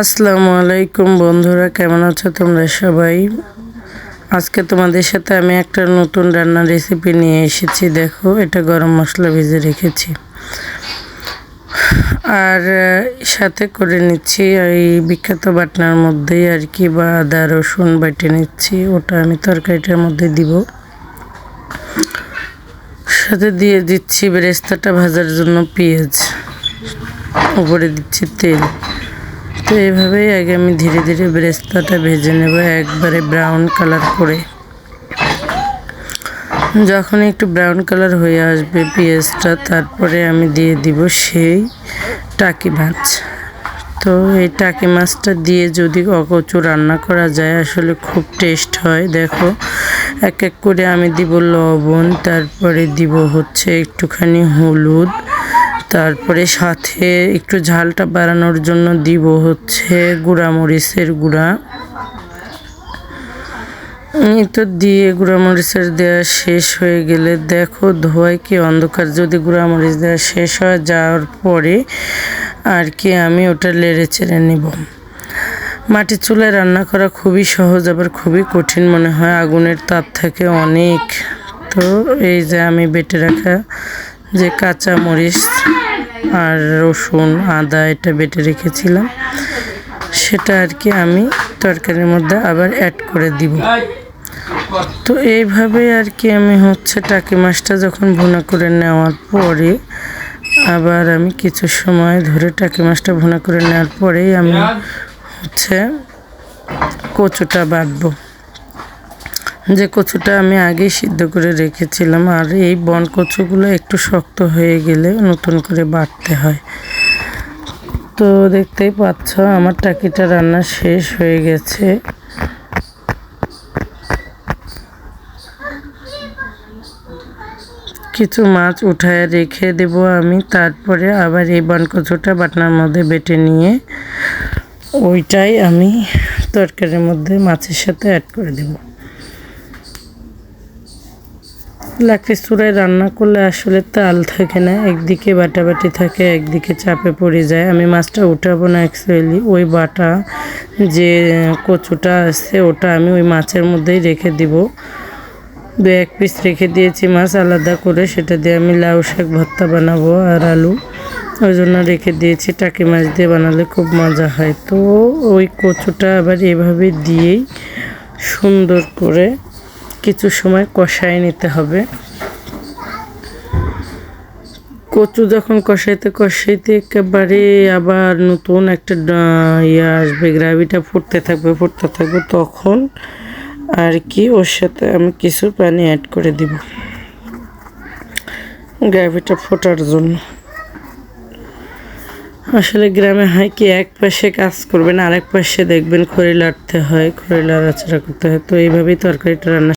আসসালামু আলাইকুম বন্ধুরা, কেমন আছো তোমরা সবাই? আজকে তোমাদের সাথে আমি একটা নতুন রান্নার রেসিপি নিয়ে এসেছি, দেখো, এটা গরম মশলা ভেজে রেখেছি। আর সাথে করে নিচ্ছি এই বিখ্যাত বাটনার মধ্যেই আর কি, বা আদা, রসুন বেটে নিচ্ছি, ওটা আমি তরকারিটার মধ্যে দিব। সাথে দিয়ে দিচ্ছি বেরেস্তাটা ভাজার জন্য পেঁয়াজ, উপরে দিচ্ছি তেল। তো এইভাবেই আগে আমি ধীরে ধীরে ব্রেস্তাটা ভেজে নেব একবারে ব্রাউন কালার করে। যখন একটু ব্রাউন কালার হয়ে আসবে পেঁয়াজটা, তারপরে আমি দিয়ে দিব সেই টাকি মাছ। তো এই টাকি মাছটা দিয়ে যদি অকচু রান্না করা যায়, আসলে খুব টেস্ট হয়। দেখো, এক এক করে আমি দিব লবণ, তারপরে দিব হচ্ছে একটুখানি হলুদ। তারপরে সাথে একটু ঝালটা বাড়ানোর জন্য দিব হচ্ছে গুঁড়া। মরিচের গুঁড়া তো দিয়ে গুঁড়া মরিচের দেওয়া শেষ হয়ে গেলে দেখো ধোয়ায় কি অন্ধকার। যদি গুঁড়া মরিচ দেওয়া শেষ হয়ে যাওয়ার পরে আর কি আমি ওটা লেড়ে চেড়ে নিব। মাটির চুলায় রান্না করা খুবই সহজ, আবার খুবই কঠিন মনে হয়, আগুনের তাপ থাকে অনেক। তো এই যে আমি বেটে রাখা যে কাঁচা মরিচ আর রসুন, আদা এটা বেটে রেখেছিলাম। সেটা আর কি আমি তরকারির মধ্যে আবার অ্যাড করে দিব। তো এইভাবে আর কি আমি হচ্ছে টাকি মাছটা যখন ভুনা করে নেওয়ার পরে আবার আমি কিছু সময় ধরে টাকি মাছটা ভুনা করে নেওয়ার পরেই আমি হচ্ছে কচুটা বাটবো। যে কচুটা আমি আগেই সিদ্ধ করে রেখেছিলাম, আর এই বন কচুগুলো একটু শক্ত হয়ে গেলে নতুন করে বাটতে হয়। তো দেখতেই পাচ্ছ, আমার টাকিটা রান্না শেষ হয়ে গেছে। কিছু মাছ উঠায় রেখে দেব আমি, তারপরে আবার এই বনকচুটা বাটনার মধ্যে বেটে নিয়ে ওইটাই আমি তরকারির মধ্যে মাছের সাথে অ্যাড করে দেব। লাকড়ি চূড়ায় রান্না করলে আসলে তাল থাকে না, একদিকে বাটাবাটি থাকে, একদিকে চাপে পড়ে যায়। আমি মাছটা উঠাবো না অ্যাকচুয়ালি ওই বাটা যে কচুটা আছে, ওটা আমি ওই মাছের মধ্যেই রেখে দিব। দু এক পিস রেখে দিয়েছি মাছ, আলাদা করে সেটা দিয়ে আমি লাউ শাক ভর্তা বানাবো আর আলু। ওই জন্য রেখে দিয়েছি, টাকি মাছ দিয়ে বানালে খুব মজা হয়। তো ওই কচুটা আবার এভাবে দিয়েই সুন্দর করে কিছু সময় কষায় নিতে হবে। কচু যখন কষাইতে কষাইতে একেবারে আবার নতুন একটা ইয়ে আসবে, গ্রাভিটা ফুটতে থাকবে ফুটতে থাকবে, তখন আর কি ওর সাথে আমি কিছু পানি অ্যাড করে দিব। গ্রাভিটা ফোটার জন্য। আসলে গ্রামে হয় কি, এক পাশে কাজ করবেন, আরেক পাশে দেখবেন খড়ি লাড়তে হয়, খড়ি লাড়াচাড়া করতে হয়, তো এইভাবেই তরকারিটা রান্না